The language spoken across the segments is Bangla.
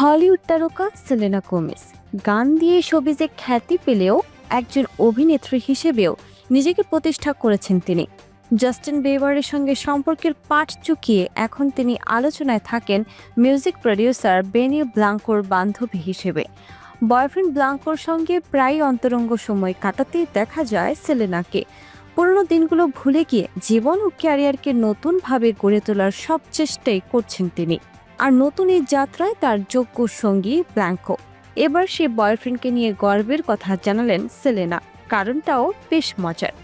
হলিউড তারকা সেলেনা গোমেজ। গান দিয়ে শোবিজে খ্যাতি পেলেও একজন অভিনেত্রী হিসেবেও নিজেকে প্রতিষ্ঠা করেছেন তিনি। জাস্টিন বেবারের সঙ্গে সম্পর্কের পাঠ চুকিয়ে এখন তিনি আলোচনায় থাকেন মিউজিক প্রডিউসার বেনি ব্লাঙ্কোর বান্ধবী হিসেবে। বয়ফ্রেন্ড ব্লাঙ্কোর সঙ্গে প্রায় অন্তরঙ্গ সময় কাটাতে দেখা যায় সেলেনাকে। পুরনো দিনগুলো ভুলে গিয়ে জীবন ও ক্যারিয়ারকে নতুনভাবে গড়ে তোলার সব চেষ্টাই করছেন তিনি। আর নতুন এই যাত্রায় তার যোগ্য সঙ্গী ব্ল্যাঙ্কো। এবার সে বয়ফ্রেন্ডকে নিয়ে গর্বের কথা জানালেন সেলেনা, কারণটাও বেশ মজার।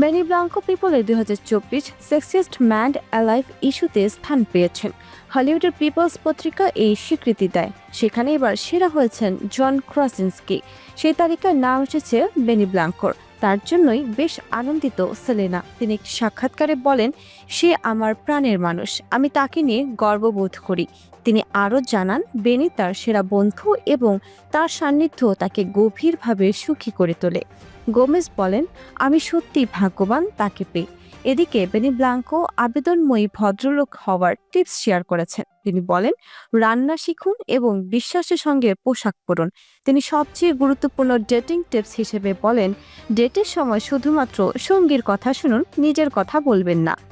বেনি ব্লাঙ্কো পিপলে দুই হাজার চব্বিশ সেক্সিয়েস্ট ম্যান্ড অ্যালাইভ ইস্যুতে স্থান পেয়েছেন। হলিউডের পিপলস পত্রিকা এই স্বীকৃতি দেয়। সেখানে এবার সেরা হয়েছেন জন ক্রাসিনস্কি। সেই তালিকায় নাম এসেছে বেনি ব্লাঙ্কোর তার জন্যই বেশ আনন্দিত সেলেনা। তিনি একটি সাক্ষাৎকারে বলেন, সে আমার প্রাণের মানুষ, আমি তাকে নিয়ে গর্ববোধ করি। তিনি আরও জানান, বেনি তার সেরা বন্ধু এবং তার সান্নিধ্য তাকে গভীরভাবে সুখী করে তোলে। গোমেজ বলেন, আমি সত্যি ভাগ্যবান তাকে পেয়ে। এদিকে বেনি ব্লাঙ্কো আবেদনময়ী ভদ্রলোক হওয়ার টিপস শেয়ার করেছেন। তিনি বলেন, রান্না শিখুন এবং বিশ্বাসের সঙ্গে পোশাক পরুন। তিনি সবচেয়ে গুরুত্বপূর্ণ ডেটিং টিপস হিসেবে বলেন, ডেটের সময় শুধুমাত্র সঙ্গীর কথা শুনুন, নিজের কথা বলবেন না।